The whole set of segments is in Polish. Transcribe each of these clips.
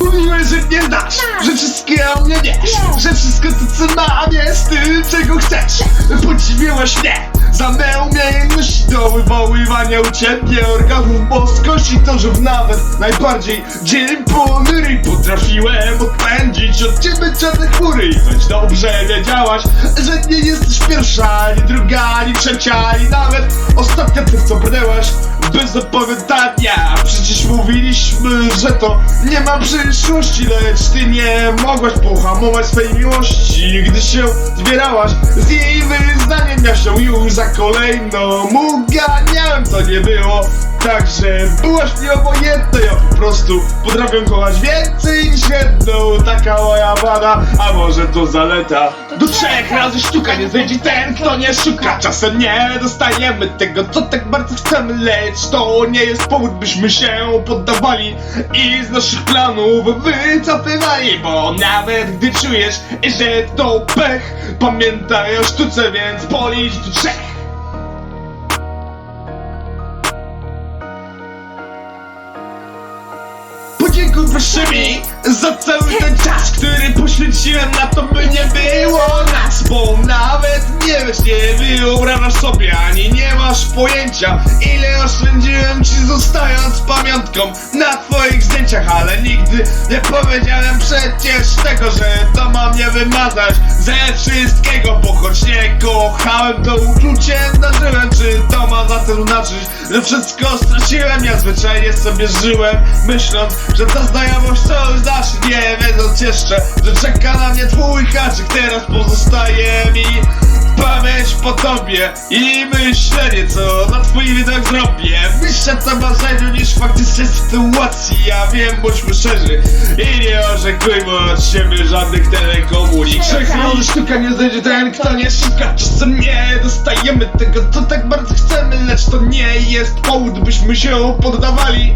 Mówiłeś, że tak. mnie dasz, że wszystkiego mnie wiesz, że wszystko to co mam jest tym, czego chcesz. Podziwiłaś mnie za mę do wywoływania u ciebie boskości To, że w nawet najbardziej dzień ponury Potrafiłem odpędzić od ciebie czarne chmury. I choć dobrze wiedziałaś, że nie jesteś pierwsza Ani druga, ani trzecia, ani nawet ostatnia Ty co brnęłaś bez opowiadania Przecież mówiliśmy, że to nie ma przyszłości Lecz ty nie mogłaś pohamować swej miłości Gdy się zbierałaś z jej wyznaniem już za kolejną. Uganiałem To nie było tak, że byłaś mi obojętna Ja po prostu potrafię kochać więcej niż jedną. Taka moja wada, a może to zaleta? Do trzech razy sztuka nie zejdzie ten, kto nie szuka. Czasem nie dostajemy tego, co tak bardzo chcemy Lecz to nie jest powód, byśmy się poddawali I z naszych planów wycofywali Bo nawet gdy czujesz, że to pech Pamiętaj o sztuce, więc policz do trzech Za cały ten czas, który poświęciłem na to, by nie było nas Bo nawet nie wiesz, nie wyobrażasz sobie, ani nie masz pojęcia Ile oszczędziłem ci zostając pamiątką na twoich zdjęciach Ale nigdy nie powiedziałem przecież tego, że to ma mnie wymazać ze wszystkiego Bo choć nie kochałem, to uczucie Czy zatem znaczyć, że wszystko straciłem? Ja zwyczajnie sobie żyłem, myśląc, że ta znajomość coś dasz Nie wiedząc jeszcze, że czeka na mnie twój haczyk Teraz pozostaje mi pamięć po tobie I myślenie, co na twój widok zrobię Bliższe to marzeniu niż faktycznej sytuacji. Ja wiem, bądźmy szczerzy I nie oczekujmy od siebie żadnych telekomunik Trzech razy sztuka nie znajdzie ten, kto nie szuka. Czasem nie dostajemy tego, co tak bardzo chcemy Lecz to nie jest powód, byśmy się poddawali.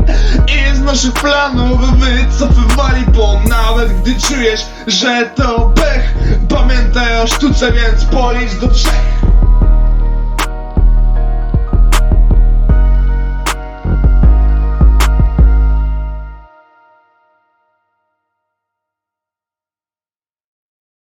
I z naszych planów wycofywali Bo nawet gdy czujesz, że to pech Pamiętaj o sztuce, więc policz do trzech